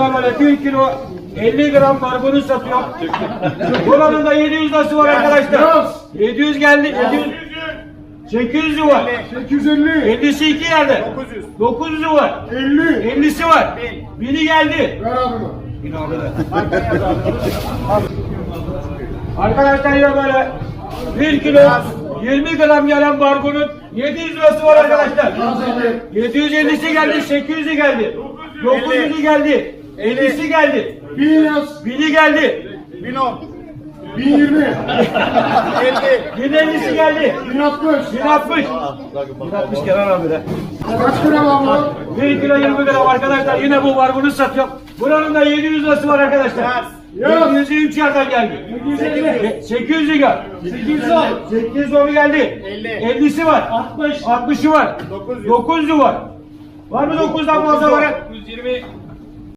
Aynen böyle 1 kilo 50 gram karbonu satıyor. Buranın da 700 lirası var arkadaşlar. 700 geldi. 700 800 var. 850. 50'si iki geldi. 900. 900'ü var. 50. 50'si var. Bini geldi. Ver abi. Arkadaşlar yine böyle 1 kilo 20 gram gelen barbunun 700 lirası var arkadaşlar. 750'si geldi, 800'ü geldi. 900'ü geldi. 50'si geldi. 1000 yaz. 1000'i geldi. 1020. 1050'si geldi. 1060. 1060. 1060 Kenan abi de. Kaç gram abi? 1 kilo 20 gram arkadaşlar yine bu barbunu satıyor. Buranın da 700 lirası var arkadaşlar. Yaz. 700'ü 3 yerden geldi. 800'ü gel. 810. 810 geldi. 50'si var. 60. 60'ı var. 900'ü var. Var mı 9'dan fazla var? 920